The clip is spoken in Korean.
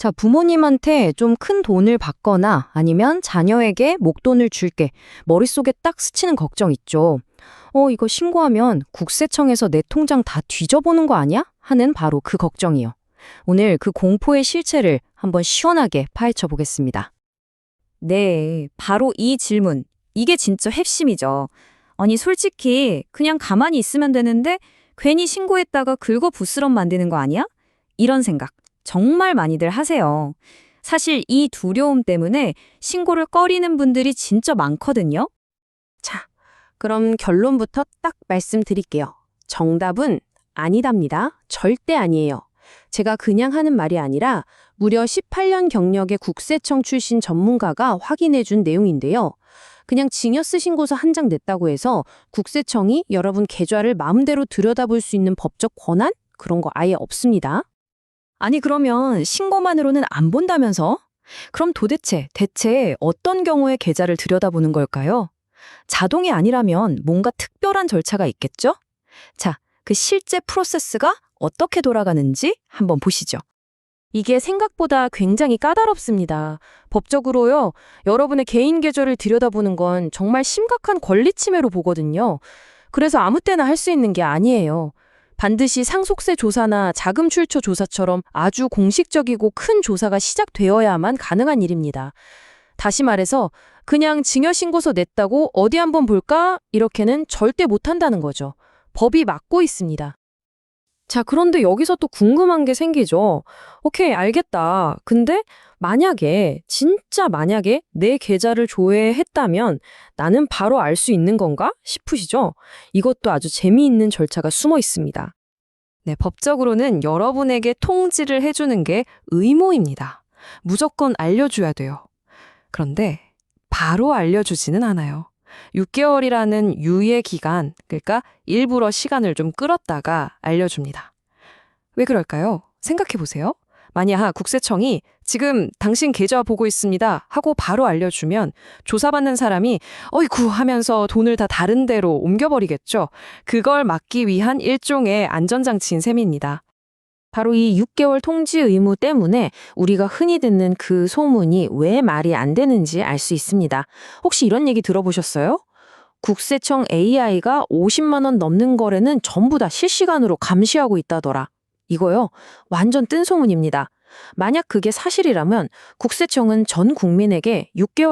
자, 부모님한테 좀 큰 돈을 받거나 아니면 자녀에게 목돈을 줄게. 머릿속에 딱 스치는 걱정 있죠. 어, 이거 신고하면 국세청에서 내 통장 다 뒤져보는 거 아니야? 하는 바로 그 걱정이요. 오늘 그 공포의 실체를 한번 시원하게 파헤쳐 보겠습니다. 네, 바로 이 질문. 이게 진짜 핵심이죠. 아니, 솔직히 그냥 가만히 있으면 되는데 괜히 신고했다가 긁어 부스럼 만드는 거 아니야? 이런 생각 정말 많이들 하세요. 사실 이 두려움 때문에 신고를 꺼리는 분들이 진짜 많거든요. 자, 그럼 결론부터 딱 말씀드릴게요. 정답은 아니답니다. 절대 아니에요. 제가 그냥 하는 말이 아니라 무려 18년 경력의 국세청 출신 전문가가 확인해 준 내용인데요. 그냥 징여스 신고서 한 장 냈다고 해서 국세청이 여러분 계좌를 마음대로 들여다볼 수 있는 법적 권한? 그런 거 아예 없습니다. 아니, 그러면 신고만으로는 안 본다면서? 그럼 도대체 대체 어떤 경우에 계좌를 들여다보는 걸까요? 자동이 아니라면 뭔가 특별한 절차가 있겠죠? 자, 그 실제 프로세스가 어떻게 돌아가는지 한번 보시죠. 이게 생각보다 굉장히 까다롭습니다. 법적으로요, 여러분의 개인 계좌를 들여다보는 건 정말 심각한 권리 침해로 보거든요. 그래서 아무 때나 할 수 있는 게 아니에요. 반드시 상속세 조사나 자금 출처 조사처럼 아주 공식적이고 큰 조사가 시작되어야만 가능한 일입니다. 다시 말해서 그냥 증여신고서 냈다고 어디 한번 볼까? 이렇게는 절대 못한다는 거죠. 법이 막고 있습니다. 자, 그런데 여기서 또 궁금한 게 생기죠. 오케이, 알겠다. 근데 만약에, 진짜 만약에 내 계좌를 조회했다면 나는 바로 알 수 있는 건가 싶으시죠? 이것도 아주 재미있는 절차가 숨어 있습니다. 네, 법적으로는 여러분에게 통지를 해주는 게 의무입니다. 무조건 알려줘야 돼요. 그런데 바로 알려주지는 않아요. 6개월이라는 유예 기간, 그러니까 일부러 시간을 좀 끌었다가 알려줍니다. 왜 그럴까요? 생각해 보세요. 만약 국세청이 지금 당신 계좌 보고 있습니다 하고 바로 알려주면 조사받는 사람이 어이구 하면서 돈을 다 다른 데로 옮겨버리겠죠. 그걸 막기 위한 일종의 안전장치인 셈입니다. 바로 이 6개월 통지 의무 때문에 우리가 흔히 듣는 그 소문이 왜 말이 안 되는지 알 수 있습니다. 혹시 이런 얘기 들어보셨어요? 국세청 AI가 50만 원 넘는 거래는 전부 다 실시간으로 감시하고 있다더라. 이거요. 완전 뜬 소문입니다. 만약 그게 사실이라면 국세청은 전 국민에게 6개월